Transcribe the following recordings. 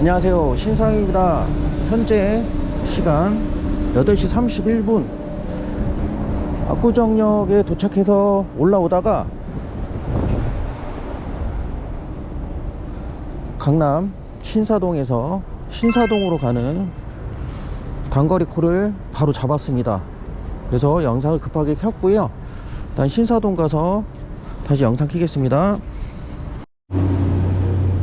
안녕하세요. 신상입니다. 현재 시간 8시 31분. 압구정역에 도착해서 올라오다가 강남 신사동에서 신사동으로 가는 단거리 콜을 바로 잡았습니다. 그래서 영상을 급하게 켰고요. 일단 신사동 가서 다시 영상 키겠습니다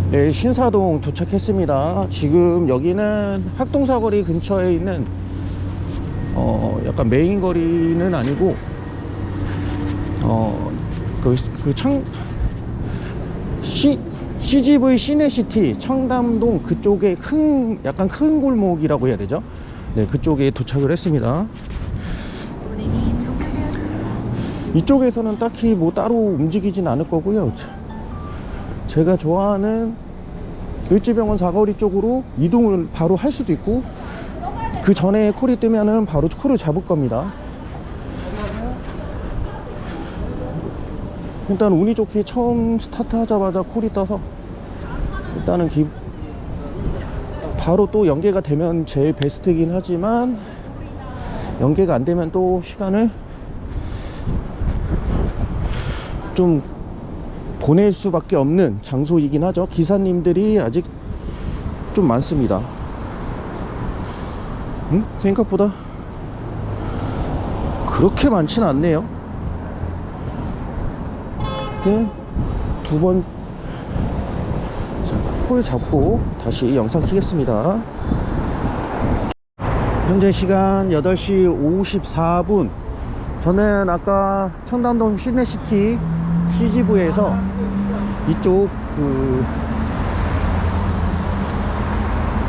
네, 신사동 도착했습니다. 지금 여기는 학동사거리 근처에 있는 어, 약간 메인 거리는 아니고 어, 그, 그 청, 시, CGV 시내시티 청담동 그쪽에 큰, 약간 큰 골목이라고 해야 되죠? 네, 그쪽에 도착을 했습니다. 이쪽에서는 딱히 뭐 따로 움직이진 않을 거고요. 제가 좋아하는 을지병원 사거리 쪽으로 이동을 바로 할 수도 있고 그 전에 콜이 뜨면은 바로 콜을 잡을 겁니다. 일단 운이 좋게 처음 스타트 하자마자 콜이 떠서 일단은 기 바로 또 연계가 되면 제일 베스트긴 하지만 연계가 안 되면 또 시간을 좀 보낼 수밖에 없는 장소이긴 하죠. 기사님들이 아직 좀 많습니다. 응? 생각보다 그렇게 많지는 않네요. 두번 콜 잡고 다시 영상 키겠습니다. 현재 시간 8시 54분. 저는 아까 청담동 시내시티 CGV에서 이쪽 그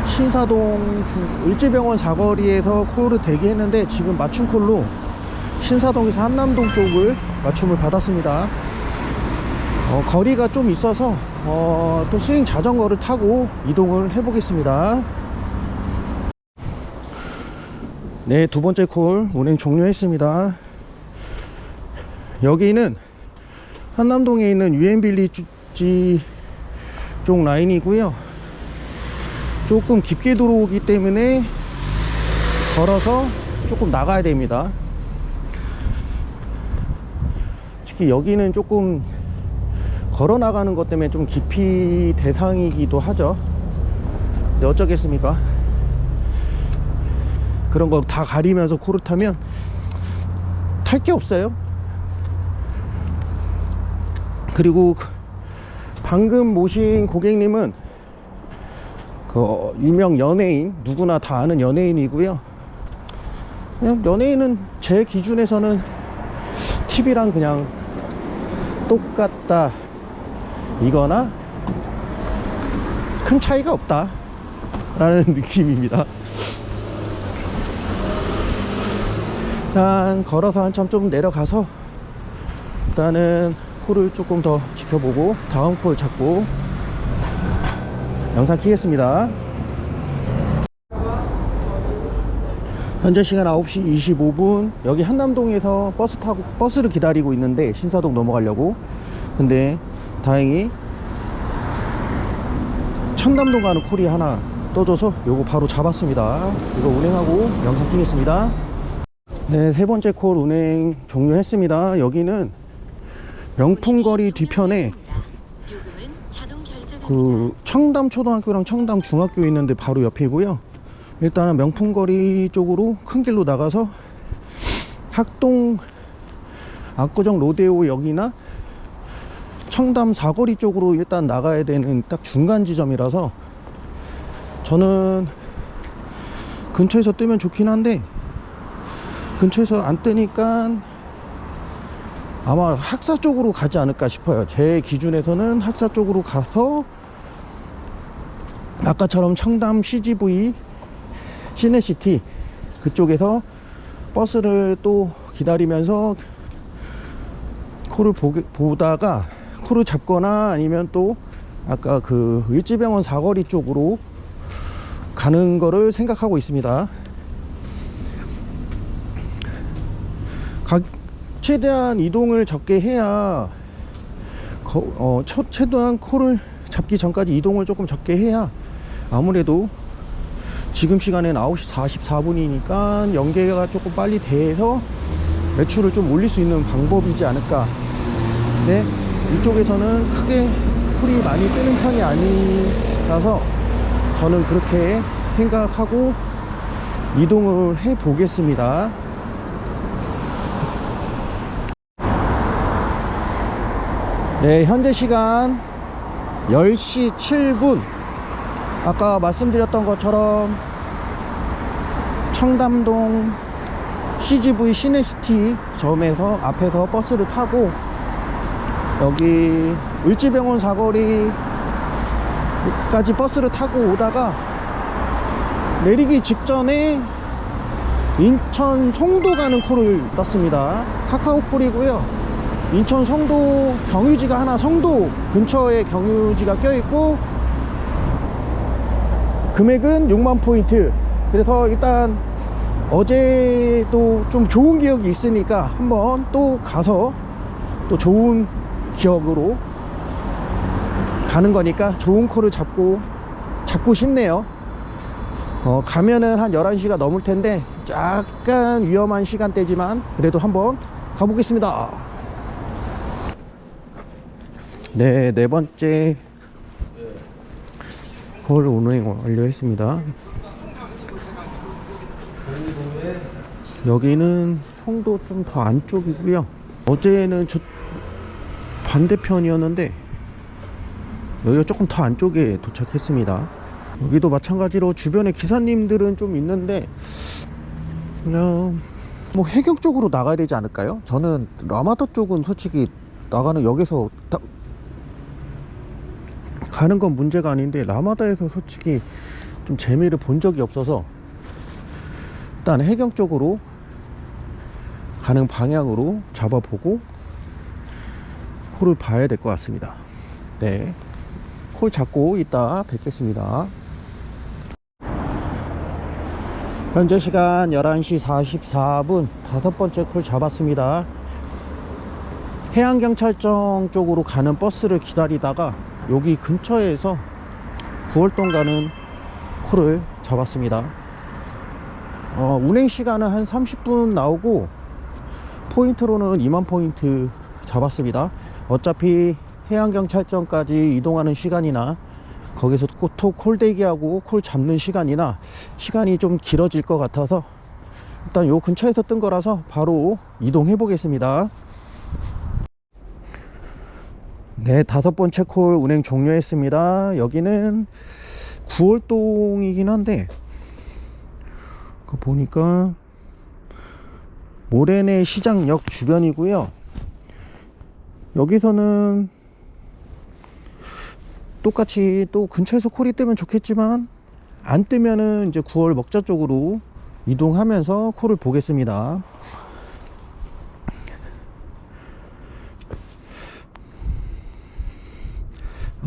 신사동 중- 을지병원 사거리에서 콜을 대기했는데 지금 맞춤 콜로 신사동에서 한남동 쪽을 맞춤을 받았습니다. 어, 거리가 좀 있어서 어, 또 스윙 자전거를 타고 이동을 해 보겠습니다. 네, 두 번째 콜 운행 종료했습니다. 여기는 한남동에 있는 유엔빌리 지 쪽 라인이고요. 조금 깊게 들어오기 때문에 걸어서 조금 나가야 됩니다. 특히 여기는 조금 걸어 나가는 것 때문에 좀 깊이 대상이기도 하죠. 근데 어쩌겠습니까? 그런 거 다 가리면서 코를 타면 탈 게 없어요. 그리고 그 방금 모신 고객님은 그 유명 연예인 누구나 다 아는 연예인이고요. 그냥 연예인은 제 기준에서는 TV랑 그냥 똑같다 이거나 큰 차이가 없다 라는 느낌입니다. 일단 걸어서 한참 좀 내려가서 일단은 콜을 조금 더 지켜보고 다음 콜 잡고 영상 키겠습니다. 현재 시간 9시 25분. 여기 한남동에서 버스 타고 버스를 기다리고 있는데 신사동 넘어가려고. 근데 다행히 청담동 가는 콜이 하나 떠줘서 요거 바로 잡았습니다. 이거 운행하고 영상 키겠습니다. 네, 세 번째 콜 운행 종료했습니다. 여기는 명품거리 뒤편에 자동 결제됩니다. 그 청담 초등학교랑 청담 중학교 있는데 바로 옆이고요. 일단은 명품거리 쪽으로 큰 길로 나가서 학동 압구정 로데오 역이나 청담 사거리 쪽으로 일단 나가야 되는 딱 중간 지점이라서 저는 근처에서 뜨면 좋긴 한데 근처에서 안 뜨니까 아마 학사 쪽으로 가지 않을까 싶어요. 제 기준에서는 학사 쪽으로 가서 아까처럼 청담 CGV 시내시티 그쪽에서 버스를 또 기다리면서 코를 보게, 보다가 코를 잡거나 아니면 또 아까 그 을지병원 사거리 쪽으로 가는 거를 생각하고 있습니다. 각 최대한 이동을 적게 해야 거, 어, 첫, 최대한 코를 잡기 전까지 이동을 조금 적게 해야 아무래도 지금 시간엔 9시 44분이니까 연계가 조금 빨리 돼서 매출을 좀 올릴 수 있는 방법이지 않을까. 네, 이쪽에서는 크게 콜이 많이 뜨는 편이 아니라서 저는 그렇게 생각하고 이동을 해 보겠습니다. 네, 현재 시간 10시 7분. 아까 말씀드렸던 것처럼 청담동 CGV 시네시티 점에서 앞에서 버스를 타고 여기 을지병원 사거리까지 버스를 타고 오다가 내리기 직전에 인천 송도 가는 콜을 떴습니다. 카카오 콜이고요. 인천 성도 경유지가 하나 성도 근처에 경유지가 껴있고 금액은 6만 포인트. 그래서 일단 어제도 좀 좋은 기억이 있으니까 한번 또 가서 또 좋은 기억으로 가는 거니까 좋은 콜을 잡고 잡고 싶네요. 어, 가면은 한 11시가 넘을 텐데 약간 위험한 시간대지만 그래도 한번 가보겠습니다 네, 네 번째 콜 운행 완료했습니다. 여기는 성도 좀 더 안쪽이고요. 어제는 저 반대편이었는데 여기가 조금 더 안쪽에 도착했습니다. 여기도 마찬가지로 주변에 기사님들은 좀 있는데 그냥 뭐 해경 쪽으로 나가야 되지 않을까요? 저는 라마다 쪽은 솔직히 나가는 역에서 다- 가는 건 문제가 아닌데 라마다에서 솔직히 좀 재미를 본 적이 없어서 일단 해경 쪽으로 가는 방향으로 잡아보고 콜을 봐야 될 것 같습니다. 네. 콜 잡고 이따 뵙겠습니다. 현재 시간 11시 44분 다섯 번째 콜 잡았습니다. 해양경찰청 쪽으로 가는 버스를 기다리다가 여기 근처에서 구월동 가는 콜을 잡았습니다. 어, 운행 시간은 한 30분 나오고 포인트로는 2만 포인트 잡았습니다. 어차피 해양경찰청까지 이동하는 시간이나 거기서 또- 또 콜대기하고 콜 잡는 시간이나 시간이 좀 길어질 것 같아서 일단 요 근처에서 뜬 거라서 바로 이동해 보겠습니다. 네, 다섯 번째 콜 운행 종료했습니다. 여기는 구월동이긴 한데, 그 보니까 모래내 시장역 주변이고요. 여기서는 똑같이 또 근처에서 콜이 뜨면 좋겠지만 안 뜨면은 이제 9월 먹자 쪽으로 이동하면서 콜을 보겠습니다.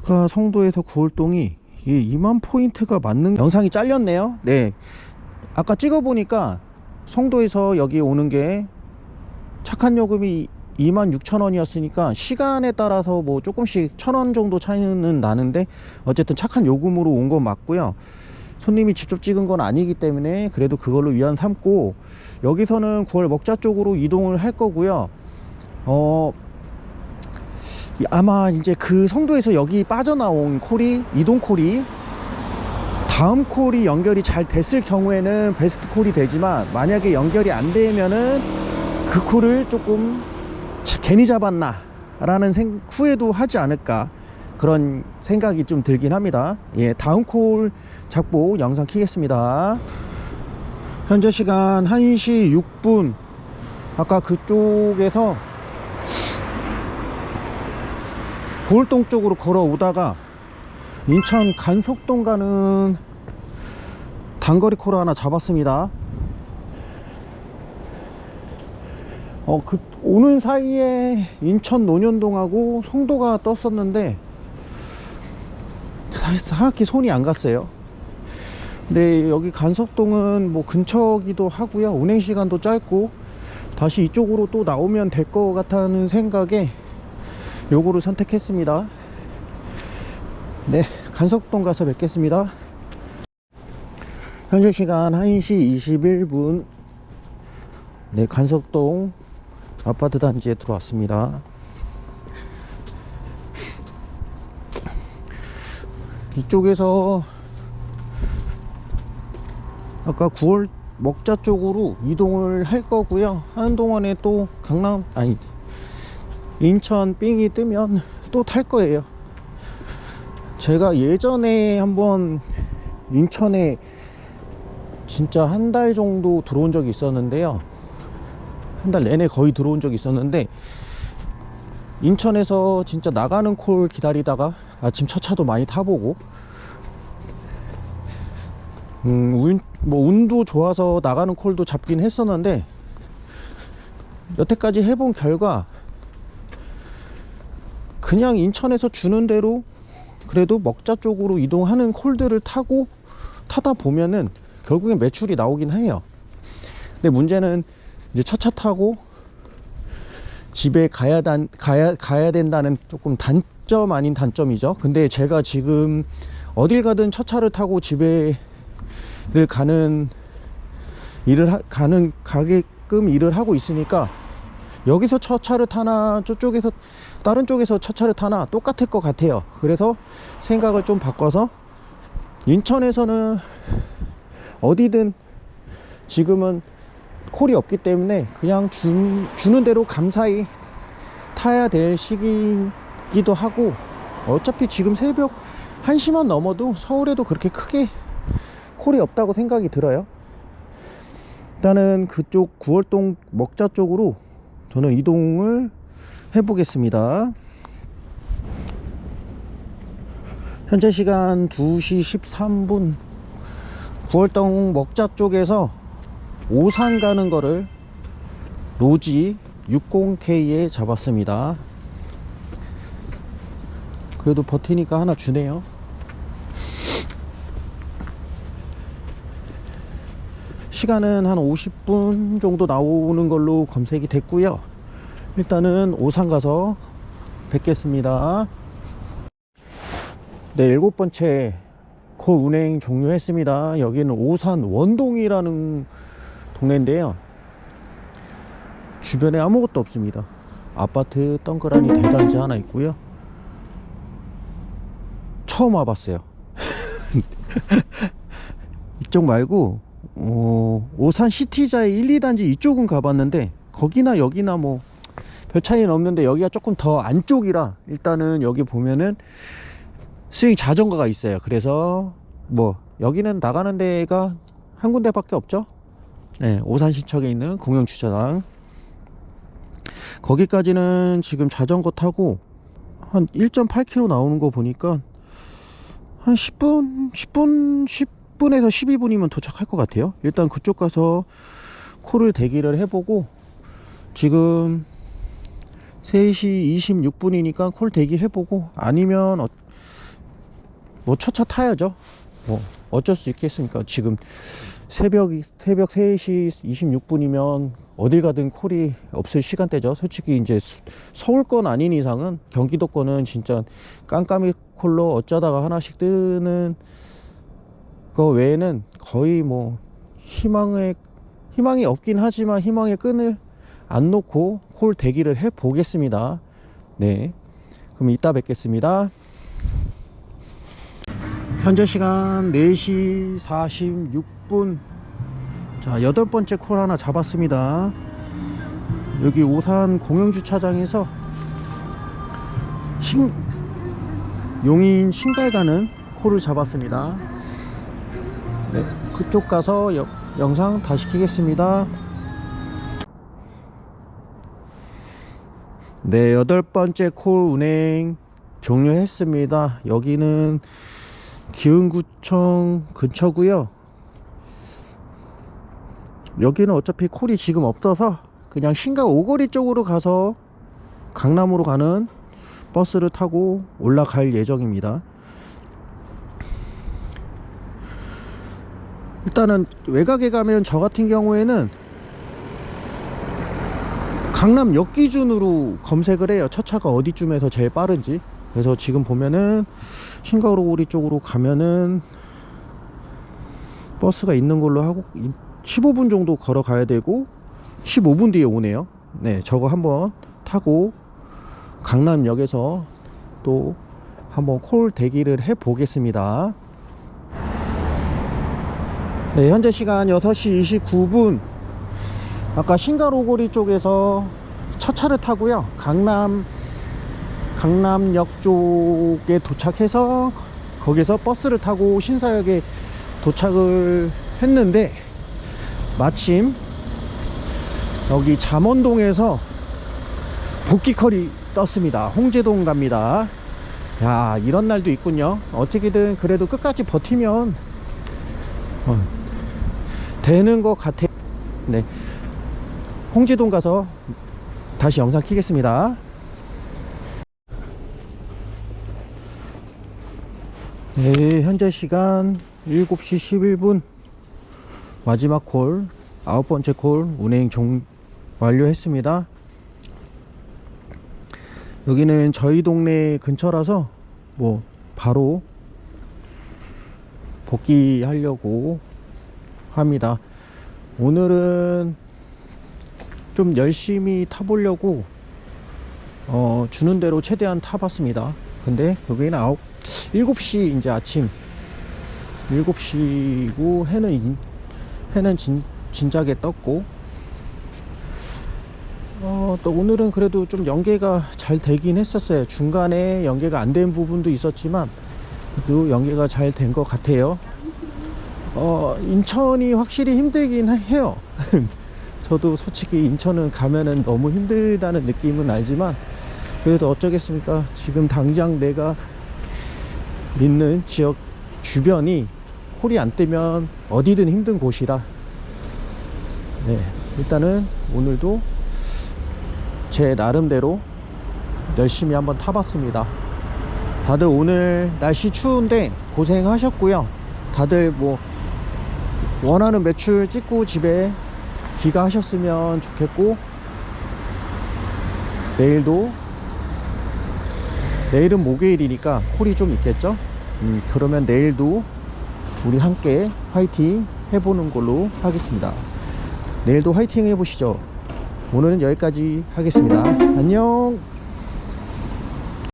아까 성도에서 구월동이 이게 2만 포인트가 맞는 영상이 잘렸네요. 네. 아까 찍어보니까 성도에서 여기 오는 게 착한 요금이 2만 6천 원이었으니까 시간에 따라서 뭐 조금씩 천 원 정도 차이는 나는데 어쨌든 착한 요금으로 온 건 맞고요. 손님이 직접 찍은 건 아니기 때문에 그래도 그걸로 위안 삼고 여기서는 9월 먹자 쪽으로 이동을 할 거고요. 어, 이- 아마 이제 그 성도에서 여기 빠져나온 콜이 이동 콜이 다음 콜이 연결이 잘 됐을 경우에는 베스트 콜이 되지만 만약에 연결이 안 되면은 그 콜을 조금 차- 괜히 잡았나 라는 생, 후회도 하지 않을까 그런 생각이 좀 들긴 합니다. 예 다음 콜 잡고 영상 키겠습니다. 현재 시간 1시 6분. 아까 그쪽에서 고을동 쪽으로 걸어오다가 인천 간석동 가는 단거리 코를 하나 잡았습니다. 어, 그, 오는 사이에 인천 논현동하고 송도가 떴었는데, 정확히 손이 안 갔어요. 근데 여기 간석동은 뭐 근처기도 하고요. 운행 시간도 짧고, 다시 이쪽으로 또 나오면 될 것 같다는 생각에 요거를 선택했습니다. 네, 간석동 가서 뵙겠습니다. 현재 시간 1시 21분. 네, 간석동 아파트 단지에 들어왔습니다. 이쪽에서 아까 9월 먹자 쪽으로 이동을 할 거고요. 하는 동안에 또 강남 아니 인천 삥이 뜨면 또 탈 거예요. 제가 예전에 한번 인천에 진짜 한 달 정도 들어온 적이 있었는데요. 한 달 내내 거의 들어온 적이 있었는데 인천에서 진짜 나가는 콜 기다리다가 아침 첫 차도 많이 타보고 음, 운, 뭐 운도 좋아서 나가는 콜도 잡긴 했었는데 여태까지 해본 결과 그냥 인천에서 주는 대로 그래도 먹자 쪽으로 이동하는 콜들을 타고 타다 보면은 결국엔 매출이 나오긴 해요. 근데 문제는 이제 첫차 타고 집에 가야 단, 가야 가야 된다는 조금 단점 아닌 단점이죠. 근데 제가 지금 어딜 가든 첫 차를 타고 집에를 가는 일을 하, 가는 가게끔 일을 하고 있으니까 여기서 첫 차를 타나 저쪽에서 다른 쪽에서 첫 차를 타나 똑같을 것 같아요. 그래서 생각을 좀 바꿔서 인천에서는 어디든 지금은 콜이 없기 때문에 그냥 주, 주는 대로 감사히 타야 될 시기이기도 하고 어차피 지금 새벽 1시만 넘어도 서울에도 그렇게 크게 콜이 없다고 생각이 들어요. 일단은 그쪽 9월동 먹자 쪽으로 저는 이동을 해보겠습니다. 현재 시간 2시 13분 9월동 먹자 쪽에서 오산 가는 거를 로지 60K에 잡았습니다. 그래도 버티니까 하나 주네요. 시간은 한 50분 정도 나오는 걸로 검색이 됐고요. 일단은 오산 가서 뵙겠습니다. 네, 일곱 번째 콜 운행 종료했습니다. 여기는 오산 원동이라는 동네인데요. 주변에 아무것도 없습니다. 아파트 덩그라니 대단지 하나 있고요. 처음 와봤어요. 이쪽 말고 어, 오산 시티자의 1, 2단지 이쪽은 가봤는데 거기나 여기나 뭐 별 차이는 없는데 여기가 조금 더 안쪽이라 일단은 여기 보면은 스윙 자전거가 있어요. 그래서 뭐 여기는 나가는 데가 한 군데 밖에 없죠. 네, 오산시청에 있는 공영 주차장. 거기까지는 지금 자전거 타고 한 1.8km 나오는 거 보니까 한 10분, 10분, 10분에서 12분이면 도착할 것 같아요. 일단 그쪽 가서 콜을 대기를 해보고 지금 3시 26분이니까 콜 대기해보고 아니면 어, 뭐 첫차 타야죠. 뭐 어쩔 수 있겠습니까? 지금 새벽 새벽 3시 26분이면 어딜 가든 콜이 없을 시간대죠. 솔직히 이제 수- 서울권 아닌 이상은 경기도권은 진짜 깜깜이 콜로 어쩌다가 하나씩 뜨는 거 외에는 거의 뭐 희망에 희망이 없긴 하지만 희망의 끈을 안 놓고 콜 대기를 해 보겠습니다. 네. 그럼 이따 뵙겠습니다. 현재 시간 4시 46분. 자, 여덟 번째 콜 하나 잡았습니다. 여기 오산 공영주차장에서 신, 용인 신갈 가는 콜을 잡았습니다. 네, 그쪽 가서 여- 영상 다시 키겠습니다. 네, 여덟 번째 콜 운행 종료했습니다. 여기는 기흥구청 근처고요. 여기는 어차피 콜이 지금 없어서 그냥 신갈 오거리 쪽으로 가서 강남으로 가는 버스를 타고 올라갈 예정입니다. 일단은 외곽에 가면 저 같은 경우에는 강남역 기준으로 검색을 해요. 첫 차가 어디쯤에서 제일 빠른지. 그래서 지금 보면은 신가로고리 쪽으로 가면은 버스가 있는 걸로 하고 15분 정도 걸어가야 되고 15분 뒤에 오네요. 네, 저거 한번 타고 강남역에서 또 한번 콜 대기를 해 보겠습니다. 네, 현재 시간 6시 29분. 아까 신가로고리 쪽에서 첫 차를 타고요. 강남 강남역 쪽에 도착해서 거기서 버스를 타고 신사역에 도착을 했는데 마침 여기 잠원동에서 복귀컬이 떴습니다. 홍제동 갑니다. 야, 이런 날도 있군요. 어떻게든 그래도 끝까지 버티면 어, 되는 것 같아. 네. 홍제동 가서 다시 영상 키겠습니다. 네, 현재 시간 7시 11분 마지막 콜 아홉 번째 콜 운행 종 완료했습니다. 여기는 저희 동네 근처라서 뭐 바로 복귀하려고 합니다. 오늘은 좀 열심히 타보려고 어, 주는 대로 최대한 타봤습니다. 근데 여기는 아홉 7시 이제 아침 7시고 해는 인- 해는 진, 진작에 떴고 어, 또 오늘은 그래도 좀 연계가 잘 되긴 했었어요. 중간에 연계가 안 된 부분도 있었지만 그래도 연계가 잘 된 것 같아요. 어, 인천이 확실히 힘들긴 해요. 저도 솔직히 인천은 가면은 너무 힘들다는 느낌은 알지만 그래도 어쩌겠습니까? 지금 당장 내가 있는 지역 주변이 콜이 안 뜨면 어디든 힘든 곳이라. 네 일단은 오늘도 제 나름대로 열심히 한번 타봤습니다. 다들 오늘 날씨 추운데 고생하셨고요. 다들 뭐 원하는 매출 찍고 집에 귀가하셨으면 좋겠고 내일도 내일은 목요일이니까 콜이 좀 있겠죠? 음, 그러면 내일도 우리 함께 화이팅 해보는 걸로 하겠습니다. 내일도 화이팅 해보시죠. 오늘은 여기까지 하겠습니다. 안녕!